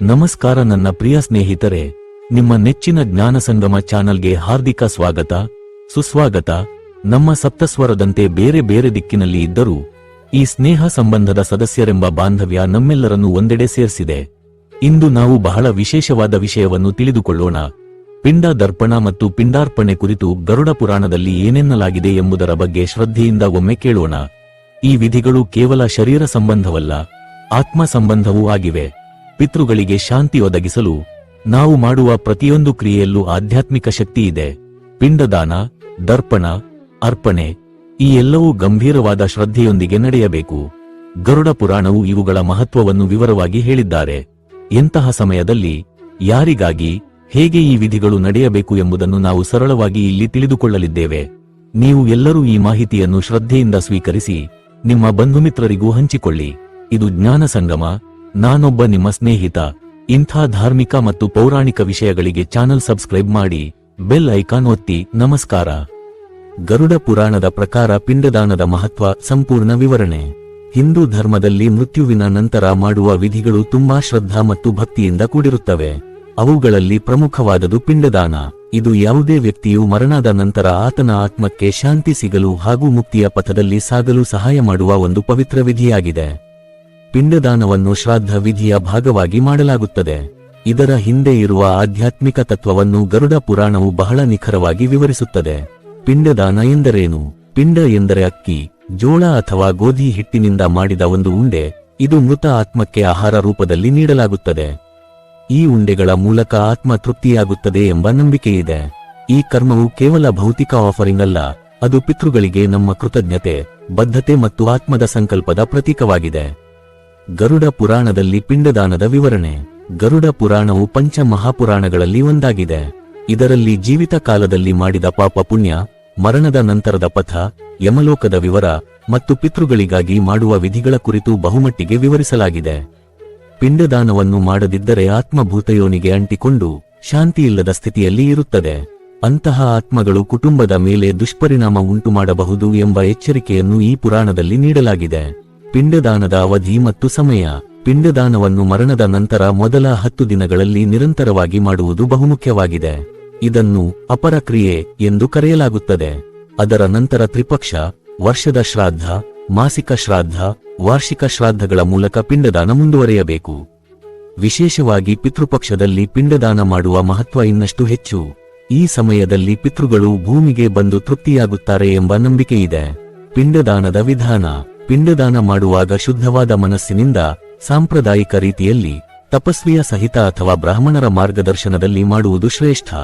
ನಮಸ್ಕಾರ ನನ್ನ ಪ್ರಿಯ ಸ್ನೇಹಿತರೆ, ನಿಮ್ಮ ನೆಚ್ಚಿನ ಜ್ಞಾನ ಸಂಗಮ ಚಾನಲ್ಗೆ ಹಾರ್ದಿಕ ಸ್ವಾಗತ, ಸುಸ್ವಾಗತ. ನಮ್ಮ ಸಪ್ತಸ್ವರದಂತೆ ಬೇರೆ ಬೇರೆ ದಿಕ್ಕಿನಲ್ಲಿ ಇದ್ದರೂ, ಈ ಸ್ನೇಹ ಸಂಬಂಧದ ಸದಸ್ಯರೆಂಬ ಬಾಂಧವ್ಯ ನಮ್ಮೆಲ್ಲರನ್ನು ಒಂದೆಡೆ ಸೇರಿಸಿದೆ. ಇಂದು ನಾವು ಬಹಳ ವಿಶೇಷವಾದ ವಿಷಯವನ್ನು ತಿಳಿದುಕೊಳ್ಳೋಣ. ಪಿಂಡ ದರ್ಪಣ ಮತ್ತು ಪಿಂಡಾರ್ಪಣೆ ಕುರಿತು ಗರುಡ ಪುರಾಣದಲ್ಲಿ ಏನೆನ್ನಲಾಗಿದೆ ಎಂಬುದರ ಬಗ್ಗೆ ಶ್ರದ್ಧೆಯಿಂದ ಒಮ್ಮೆ ಕೇಳೋಣ. ಈ ವಿಧಿಗಳು ಕೇವಲ ಶರೀರ ಸಂಬಂಧವಲ್ಲ, ಆತ್ಮ ಸಂಬಂಧವೂ ಆಗಿವೆ. ಪಿತೃಗಳಿಗೆ ಶಾಂತಿ ಒದಗಿಸಲು ನಾವು ಮಾಡುವ ಪ್ರತಿಯೊಂದು ಕ್ರಿಯೆಯಲ್ಲೂ ಆಧ್ಯಾತ್ಮಿಕ ಶಕ್ತಿ ಇದೆ. ಪಿಂಡದಾನ, ದರ್ಪಣ, ಅರ್ಪಣೆ ಈ ಎಲ್ಲವೂ ಗಂಭೀರವಾದ ಶ್ರದ್ಧೆಯೊಂದಿಗೆ ನಡೆಯಬೇಕು. ಗರುಡ ಪುರಾಣವು ಇವುಗಳ ಮಹತ್ವವನ್ನು ವಿವರವಾಗಿ ಹೇಳಿದ್ದಾರೆ. ಎಂತಹ ಸಮಯದಲ್ಲಿ, ಯಾರಿಗಾಗಿ, ಹೇಗೆ ಈ ವಿಧಿಗಳು ನಡೆಯಬೇಕು ಎಂಬುದನ್ನು ನಾವು ಸರಳವಾಗಿ ಇಲ್ಲಿ ತಿಳಿದುಕೊಳ್ಳಲಿದ್ದೇವೆ. ನೀವು ಎಲ್ಲರೂ ಈ ಮಾಹಿತಿಯನ್ನು ಶ್ರದ್ಧೆಯಿಂದ ಸ್ವೀಕರಿಸಿ, ನಿಮ್ಮ ಬಂಧುಮಿತ್ರರಿಗೂ ಹಂಚಿಕೊಳ್ಳಿ. ಇದು ಜ್ಞಾನ ಸಂಗಮ ನಾನೊಬ್ಬ ನಿಮ್ಮ ಸ್ನೇಹಿತ. ಇಂಥ ಧಾರ್ಮಿಕ ಮತ್ತು ಪೌರಾಣಿಕ ವಿಷಯಗಳಿಗೆ ಚಾನಲ್ ಸಬ್ಸ್ಕ್ರೈಬ್ ಮಾಡಿ, ಬೆಲ್ ಐಕಾನ್ ಒತ್ತಿ, ನಮಸ್ಕಾರ. ಗರುಡ ಪುರಾಣದ ಪ್ರಕಾರ ಪಿಂಡದಾನದ ಮಹತ್ವ ಸಂಪೂರ್ಣ ವಿವರಣೆ. ಹಿಂದೂ ಧರ್ಮದಲ್ಲಿ ಮೃತ್ಯುವಿನ ನಂತರ ಮಾಡುವ ವಿಧಿಗಳು ತುಂಬಾ ಶ್ರದ್ಧಾ ಮತ್ತು ಭಕ್ತಿಯಿಂದ ಕೂಡಿರುತ್ತವೆ. ಅವುಗಳಲ್ಲಿ ಪ್ರಮುಖವಾದದು ಪಿಂಡದಾನ. ಇದು ಯಾವುದೇ ವ್ಯಕ್ತಿಯು ಮರಣದ ನಂತರ ಆತನ ಆತ್ಮಕ್ಕೆ ಶಾಂತಿ ಸಿಗಲು ಹಾಗೂ ಮುಕ್ತಿಯ ಪಥದಲ್ಲಿ ಸಾಗಲು ಸಹಾಯ ಮಾಡುವ ಒಂದು ಪವಿತ್ರ ವಿಧಿಯಾಗಿದೆ. ಪಿಂಡದಾನವನ್ನು ಶ್ರಾದ್ದ ವಿಧಿಯ ಭಾಗವಾಗಿ ಮಾಡಲಾಗುತ್ತದೆ. ಇದರ ಹಿಂದೆ ಇರುವ ಆಧ್ಯಾತ್ಮಿಕ ತತ್ವವನ್ನು ಗರುಡ ಪುರಾಣವು ಬಹಳ ನಿಖರವಾಗಿ ವಿವರಿಸುತ್ತದೆ. ಪಿಂಡದಾನ ಎಂದರೇನು? ಪಿಂಡ ಎಂದರೆ ಅಕ್ಕಿ, ಜೋಳ ಅಥವಾ ಗೋಧಿ ಹಿಟ್ಟಿನಿಂದ ಮಾಡಿದ ಒಂದು ಉಂಡೆ, ಇದು ಮೃತ ಆತ್ಮಕ್ಕೆ ಆಹಾರ ರೂಪದಲ್ಲಿ ನೀಡಲಾಗುತ್ತದೆ. ಈ ಉಂಡೆಗಳ ಮೂಲಕ ಆತ್ಮ ತೃಪ್ತಿಯಾಗುತ್ತದೆ ಎಂಬ ನಂಬಿಕೆಯಿದೆ. ಈ ಕರ್ಮವು ಕೇವಲ ಭೌತಿಕ ಆಫರಿಂಗ್ ಅಲ್ಲ, ಅದು ಪಿತೃಗಳಿಗೆ ನಮ್ಮ ಕೃತಜ್ಞತೆ, ಬದ್ಧತೆ ಮತ್ತು ಆತ್ಮದ ಸಂಕಲ್ಪದ ಪ್ರತೀಕವಾಗಿದೆ. ಗರುಡ ಪುರಾಣದಲ್ಲಿ ಪಿಂಡದಾನದ ವಿವರಣೆ. ಗರುಡ ಪುರಾಣವು ಪಂಚ ಮಹಾಪುರಾಣಗಳಲ್ಲಿ ಒಂದಾಗಿದೆ. ಇದರಲ್ಲಿ ಜೀವಿತ ಕಾಲದಲ್ಲಿ ಮಾಡಿದ ಪಾಪ ಪುಣ್ಯ, ಮರಣದ ನಂತರದ ಪಥ, ಯಮಲೋಕದ ವಿವರ ಮತ್ತು ಪಿತೃಗಳಿಗಾಗಿ ಮಾಡುವ ವಿಧಿಗಳ ಕುರಿತು ಬಹುಮಟ್ಟಿಗೆ ವಿವರಿಸಲಾಗಿದೆ. ಪಿಂಡದಾನವನ್ನು ಮಾಡದಿದ್ದರೆ ಆತ್ಮಭೂತಯೋನಿಗೆ ಅಂಟಿಕೊಂಡು ಶಾಂತಿಯಿಲ್ಲದ ಸ್ಥಿತಿಯಲ್ಲಿ ಇರುತ್ತದೆ. ಅಂತಹ ಆತ್ಮಗಳು ಕುಟುಂಬದ ಮೇಲೆ ದುಷ್ಪರಿಣಾಮ ಉಂಟುಮಾಡಬಹುದು ಎಂಬ ಎಚ್ಚರಿಕೆಯನ್ನು ಈ ಪುರಾಣದಲ್ಲಿ ನೀಡಲಾಗಿದೆ. ಪಿಂಡದಾನದ ಅವಧಿ ಮತ್ತು ಸಮಯ. ಪಿಂಡದಾನವನ್ನು ಮರಣದ ನಂತರ ಮೊದಲ ಹತ್ತು ದಿನಗಳಲ್ಲಿ ನಿರಂತರವಾಗಿ ಮಾಡುವುದು ಬಹುಮುಖ್ಯವಾಗಿದೆ. ಇದನ್ನು ಅಪರಕ್ರಿಯೆ ಎಂದು ಕರೆಯಲಾಗುತ್ತದೆ. ಅದರ ನಂತರ ತ್ರಿಪಕ್ಷ, ವರ್ಷದ ಶ್ರಾದ್ದ, ಮಾಸಿಕ ಶ್ರಾದ್ದ, ವಾರ್ಷಿಕ ಶ್ರಾದ್ದಗಳ ಮೂಲಕ ಪಿಂಡದಾನ ಮುಂದುವರೆಯಬೇಕು. ವಿಶೇಷವಾಗಿ ಪಿತೃಪಕ್ಷದಲ್ಲಿ ಪಿಂಡದಾನ ಮಾಡುವ ಮಹತ್ವ ಇನ್ನಷ್ಟು ಹೆಚ್ಚು. ಈ ಸಮಯದಲ್ಲಿ ಪಿತೃಗಳು ಭೂಮಿಗೆ ಬಂದು ತೃಪ್ತಿಯಾಗುತ್ತಾರೆ ಎಂಬ ನಂಬಿಕೆಯಿದೆ. ಪಿಂಡದಾನದ ವಿಧಾನ. ಪಿಂಡದಾನ ಮಾಡುವಾಗ ಶುದ್ಧವಾದ ಮನಸ್ಸಿನಿಂದ ಸಾಂಪ್ರದಾಯಿಕ ರೀತಿಯಲ್ಲಿ ತಪಸ್ವಿಯ ಸಹಿತ ಅಥವಾ ಬ್ರಾಹ್ಮಣರ ಮಾರ್ಗದರ್ಶನದಲ್ಲಿ ಮಾಡುವುದು ಶ್ರೇಷ್ಠ.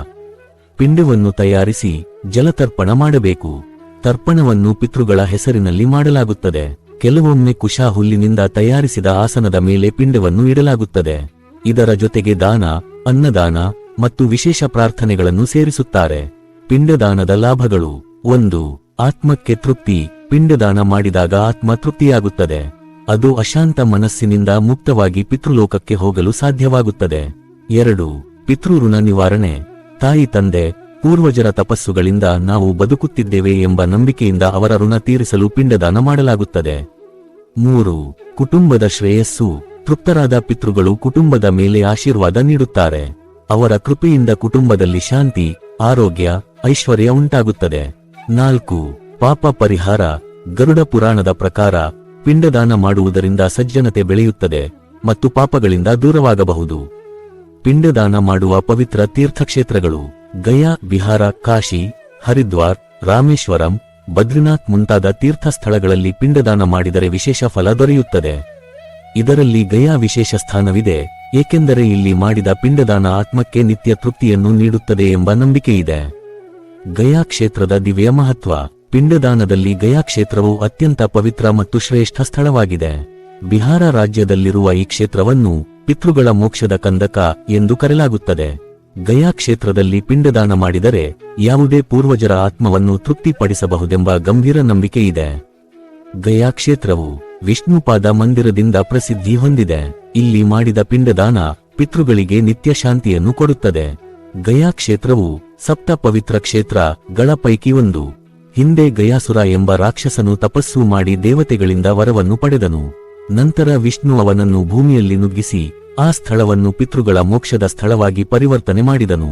ಪಿಂಡವನ್ನು ತಯಾರಿಸಿ ಜಲತರ್ಪಣ ಮಾಡಬೇಕು. ತರ್ಪಣವನ್ನು ಪಿತೃಗಳ ಹೆಸರಿನಲ್ಲಿ ಮಾಡಲಾಗುತ್ತದೆ. ಕೆಲವೊಮ್ಮೆ ಕುಶಾ ಹುಲ್ಲಿನಿಂದ ತಯಾರಿಸಿದ ಆಸನದ ಮೇಲೆ ಪಿಂಡವನ್ನು ಇಡಲಾಗುತ್ತದೆ. ಇದರ ಜೊತೆಗೆ ದಾನ, ಅನ್ನದಾನ ಮತ್ತು ವಿಶೇಷ ಪ್ರಾರ್ಥನೆಗಳನ್ನು ಸೇರಿಸುತ್ತಾರೆ. ಪಿಂಡದಾನದ ಲಾಭಗಳು ಒಂದು. ಆತ್ಮಕ್ಕೆ ತೃಪ್ತಿ, ಪಿಂಡದಾನ ಮಾಡಿದಾಗ ಆತ್ಮ ತೃಪ್ತಿಯಾಗುತ್ತದೆ ಅದು ಅಶಾಂತ ಮನಸ್ಸಿನಿಂದ ಮುಕ್ತವಾಗಿ ಪಿತೃಲೋಕಕ್ಕೆ ಹೋಗಲು ಸಾಧ್ಯವಾಗುತ್ತದೆ. ಎರಡು, ಪಿತೃಋಣ ನಿವಾರಣೆ. ತಾಯಿ ತಂದೆ, ಪೂರ್ವಜರ ತಪಸ್ಸುಗಳಿಂದ ನಾವು ಬದುಕುತ್ತಿದ್ದೇವೆ ಎಂಬ ನಂಬಿಕೆಯಿಂದ ಅವರ ಋಣ ತೀರಿಸಲು ಪಿಂಡದಾನ ಮಾಡಲಾಗುತ್ತದೆ. ಮೂರು, ಕುಟುಂಬದ ಶ್ರೇಯಸ್ಸು. ತೃಪ್ತರಾದ ಪಿತೃಗಳು ಕುಟುಂಬದ ಮೇಲೆ ಆಶೀರ್ವಾದ ನೀಡುತ್ತಾರೆ. ಅವರ ಕೃಪೆಯಿಂದ ಕುಟುಂಬದಲ್ಲಿ ಶಾಂತಿ, ಆರೋಗ್ಯ, ಐಶ್ವರ್ಯ ಉಂಟಾಗುತ್ತದೆ. ನಾಲ್ಕು, ಪಾಪ ಪರಿಹಾರ, ಗರುಡ ಪುರಾಣದ ಪ್ರಕಾರ, ಪಿಂಡದಾನ ಮಾಡುವುದರಿಂದ ಸಜ್ಜನತೆ ಬೆಳೆಯುತ್ತದೆ ಮತ್ತು ಪಾಪಗಳಿಂದ ದೂರವಾಗಬಹುದು. ಪಿಂಡದಾನ ಮಾಡುವ ಪವಿತ್ರ ತೀರ್ಥಕ್ಷೇತ್ರಗಳು ಗಯಾ ಬಿಹಾರ ಕಾಶಿ, ಹರಿದ್ವಾರ್, ರಾಮೇಶ್ವರಂ, ಬದ್ರಿನಾಥ್ ಮುಂತಾದ ತೀರ್ಥಸ್ಥಳಗಳಲ್ಲಿ ಪಿಂಡದಾನ ಮಾಡಿದರೆ ವಿಶೇಷ ಫಲ ದೊರೆಯುತ್ತದೆ. ಇದರಲ್ಲಿ ಗಯಾ ವಿಶೇಷ ಸ್ಥಾನವಿದೆ, ಏಕೆಂದರೆ ಇಲ್ಲಿ ಮಾಡಿದ ಪಿಂಡದಾನ ಆತ್ಮಕ್ಕೆ ನಿತ್ಯ ತೃಪ್ತಿಯನ್ನು ನೀಡುತ್ತದೆ ಎಂಬ ನಂಬಿಕೆಯಿದೆ. ಗಯಾ ಕ್ಷೇತ್ರದ ದಿವ್ಯ ಮಹತ್ವ. ಪಿಂಡದಾನದಲ್ಲಿ ಗಯಾ ಕ್ಷೇತ್ರವು ಅತ್ಯಂತ ಪವಿತ್ರ ಮತ್ತು ಶ್ರೇಷ್ಠ ಸ್ಥಳವಾಗಿದೆ. ಬಿಹಾರ ರಾಜ್ಯದಲ್ಲಿರುವ ಈ ಕ್ಷೇತ್ರವನ್ನು ಪಿತೃಗಳ ಮೋಕ್ಷದ ಕಂದಕ ಎಂದು ಕರೆಯಲಾಗುತ್ತದೆ. ಗಯಾ ಕ್ಷೇತ್ರದಲ್ಲಿ ಪಿಂಡದಾನ ಮಾಡಿದರೆ ಯಾವುದೇ ಪೂರ್ವಜರ ಆತ್ಮವನ್ನು ತೃಪ್ತಿಪಡಿಸಬಹುದೆಂಬ ಗಂಭೀರ ನಂಬಿಕೆಯಿದೆ. ಗಯಾ ಕ್ಷೇತ್ರವು ವಿಷ್ಣುಪಾದ ಮಂದಿರದಿಂದ ಪ್ರಸಿದ್ಧಿ ಹೊಂದಿದೆ. ಇಲ್ಲಿ ಮಾಡಿದ ಪಿಂಡದಾನ ಪಿತೃಗಳಿಗೆ ನಿತ್ಯ ಶಾಂತಿಯನ್ನು ಕೊಡುತ್ತದೆ. ಗಯಾ ಕ್ಷೇತ್ರವು ಸಪ್ತ ಪವಿತ್ರ ಕ್ಷೇತ್ರಗಳ ಪೈಕಿ ಒಂದು. ಹಿಂದೆ ಗಯಾಸುರ ಎಂಬ ರಾಕ್ಷಸನು ತಪಸ್ಸು ಮಾಡಿ ದೇವತೆಗಳಿಂದ ವರವನ್ನು ಪಡೆದನು. ನಂತರ ವಿಷ್ಣು ಅವನನ್ನು ಭೂಮಿಯಲ್ಲಿ ನುಗ್ಗಿಸಿ ಆ ಸ್ಥಳವನ್ನು ಪಿತೃಗಳ ಮೋಕ್ಷದ ಸ್ಥಳವಾಗಿ ಪರಿವರ್ತನೆ ಮಾಡಿದನು.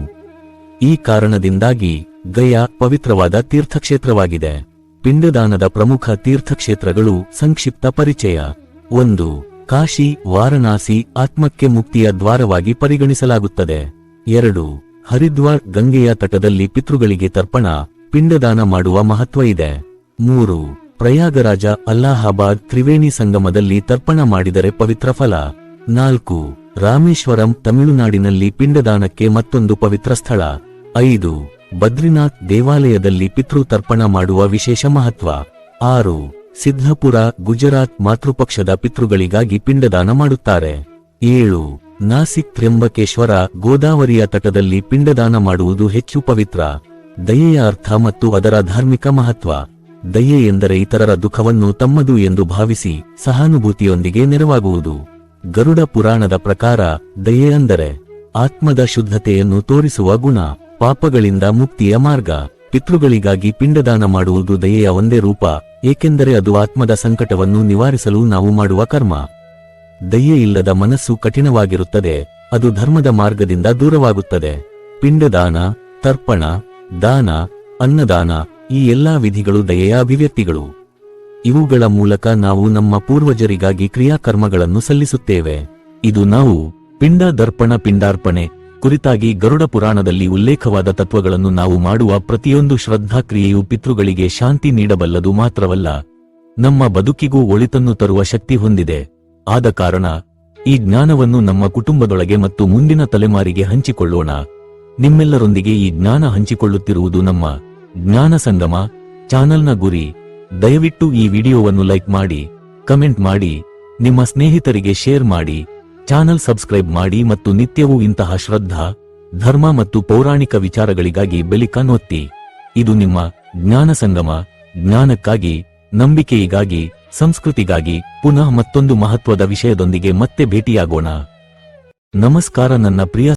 ಈ ಕಾರಣದಿಂದಾಗಿ ಗಯಾ ಪವಿತ್ರವಾದ ತೀರ್ಥಕ್ಷೇತ್ರವಾಗಿದೆ. ಪಿಂಡದಾನದ ಪ್ರಮುಖ ತೀರ್ಥಕ್ಷೇತ್ರಗಳು ಸಂಕ್ಷಿಪ್ತ ಪರಿಚಯ. ಒಂದು, ಕಾಶಿ ವಾರಣಾಸಿ ಆತ್ಮಕ್ಕೆ ಮುಕ್ತಿಯ ದ್ವಾರವಾಗಿ ಪರಿಗಣಿಸಲಾಗುತ್ತದೆ. ಎರಡು ಹರಿದ್ವಾರ್ ಗಂಗೆಯ ತಟದಲ್ಲಿ ಪಿತೃಗಳಿಗೆ ತರ್ಪಣ, ಪಿಂಡದಾನ ಮಾಡುವ ಮಹತ್ವ ಇದೆ. ಮೂರು, ಪ್ರಯಾಗರಾಜ ಅಲ್ಲಾಹಾಬಾದ್ ತ್ರಿವೇಣಿ ಸಂಗಮದಲ್ಲಿ ತರ್ಪಣ ಮಾಡಿದರೆ ಪವಿತ್ರ ಫಲ. ನಾಲ್ಕು, ರಾಮೇಶ್ವರಂ ತಮಿಳುನಾಡಿನಲ್ಲಿ ಪಿಂಡದಾನಕ್ಕೆ ಮತ್ತೊಂದು ಪವಿತ್ರ ಸ್ಥಳ. ಐದು, ಬದ್ರಿನಾಥ್ ದೇವಾಲಯದಲ್ಲಿ ಪಿತೃ ತರ್ಪಣ ಮಾಡುವ ವಿಶೇಷ ಮಹತ್ವ. ಆರು, ಸಿದ್ಧಪುರ, ಗುಜರಾತ್ ಮಾತೃಪಕ್ಷದ ಪಿತೃಗಳಿಗಾಗಿ ಪಿಂಡದಾನ ಮಾಡುತ್ತಾರೆ. ಏಳು ನಾಸಿಕ್ ತ್ರ್ಯಂಬಕೇಶ್ವರ ಗೋದಾವರಿಯ ತಟದಲ್ಲಿ ಪಿಂಡದಾನ ಮಾಡುವುದು ಹೆಚ್ಚು ಪವಿತ್ರ. ದಯೆಯ ಅರ್ಥ ಮತ್ತು ಅದರ ಧಾರ್ಮಿಕ ಮಹತ್ವ. ದಯೆ ಎಂದರೆ ಇತರರ ದುಃಖವನ್ನು ತಮ್ಮದು ಎಂದು ಭಾವಿಸಿ ಸಹಾನುಭೂತಿಯೊಂದಿಗೆ ನೆರವಾಗುವುದು. ಗರುಡ ಪುರಾಣದ ಪ್ರಕಾರ ದಯೆ ಅಂದರೆ ಆತ್ಮದ ಶುದ್ಧತೆಯನ್ನು ತೋರಿಸುವ ಗುಣ, ಪಾಪಗಳಿಂದ ಮುಕ್ತಿಯ ಮಾರ್ಗ. ಪಿತೃಗಳಿಗಾಗಿ ಪಿಂಡದಾನ ಮಾಡುವುದು ದಯೆಯ ಒಂದೇ ರೂಪ, ಏಕೆಂದರೆ ಅದು ಆತ್ಮದ ಸಂಕಟವನ್ನು ನಿವಾರಿಸಲು ನಾವು ಮಾಡುವ ಕರ್ಮ. ದಯೆ ಇಲ್ಲದ ಮನಸ್ಸು ಕಠಿಣವಾಗಿರುತ್ತದೆ, ಅದು ಧರ್ಮದ ಮಾರ್ಗದಿಂದ ದೂರವಾಗುತ್ತದೆ. ಪಿಂಡದಾನ, ತರ್ಪಣ, ದಾನ, ಅನ್ನದಾನ, ಈ ಎಲ್ಲಾ ವಿಧಿಗಳು ದಯೆಯ ಅಭಿವ್ಯಕ್ತಿಗಳು ಇವುಗಳ ಮೂಲಕ ನಾವು ನಮ್ಮ ಪೂರ್ವಜರಿಗಾಗಿ ಕ್ರಿಯಾಕರ್ಮಗಳನ್ನು ಸಲ್ಲಿಸುತ್ತೇವೆ. ಇದು ನಾವು, ಪಿಂಡ ದರ್ಪಣ ಪಿಂಡಾರ್ಪಣೆ, ಕುರಿತಾಗಿ ಗರುಡ ಪುರಾಣದಲ್ಲಿ ಉಲ್ಲೇಖವಾದ ತತ್ವಗಳನ್ನು ನಾವು ಮಾಡುವ ಪ್ರತಿಯೊಂದು ಶ್ರದ್ಧಾ ಕ್ರಿಯೆಯು ಪಿತೃಗಳಿಗೆ ಶಾಂತಿ ನೀಡಬಲ್ಲದು ಮಾತ್ರವಲ್ಲ, ನಮ್ಮ ಬದುಕಿಗೂ ಒಳಿತನ್ನು ತರುವ ಶಕ್ತಿ ಹೊಂದಿದೆ. ಆದ ಕಾರಣ ಈ ಜ್ಞಾನವನ್ನು ನಮ್ಮ ಕುಟುಂಬದೊಳಗೆ ಮತ್ತು ಮುಂದಿನ ತಲೆಮಾರಿಗೆ ಹಂಚಿಕೊಳ್ಳೋಣ. ನಿಮ್ಮೆಲ್ಲರೊಂದಿಗೆ ಈ ಜ್ಞಾನ ಹಂಚಿಕೊಳ್ಳುತ್ತಿರುವುದು ನಮ್ಮ ಜ್ಞಾನ ಸಂಗಮ. ಚಾನಲ್ನ ಗುರಿ. ದಯವಿಟ್ಟು ಈ ವಿಡಿಯೋವನ್ನು ಲೈಕ್ ಮಾಡಿ, ಕಮೆಂಟ್ ಮಾಡಿ, ನಿಮ್ಮ ಸ್ನೇಹಿತರಿಗೆ ಶೇರ್ ಮಾಡಿ, ಚಾನಲ್ ಸಬ್ಸ್ಕ್ರೈಬ್ ಮಾಡಿ ಮತ್ತು ನಿತ್ಯವೂ ಇಂತಹ ಶ್ರದ್ಧಾ, ಧರ್ಮ ಮತ್ತು ಪೌರಾಣಿಕ ವಿಚಾರಗಳಿಗಾಗಿ ಬೆಲಿಕಾನೊತ್ತಿ ಇದು ನಿಮ್ಮ ಜ್ಞಾನ ಸಂಗಮ. ಜ್ಞಾನಕ್ಕಾಗಿ, ನಂಬಿಕೆಯಿಗಾಗಿ ಸಂಸ್ಕೃತಿಗಾಗಿ ಪುನಃ ಮತ್ತೊಂದು ಮಹತ್ವದ ವಿಷಯದೊಂದಿಗೆ ಮತ್ತೆ ಭೇಟಿಯಾಗೋಣ. ನಮಸ್ಕಾರ ನನ್ನ ಪ್ರಿಯ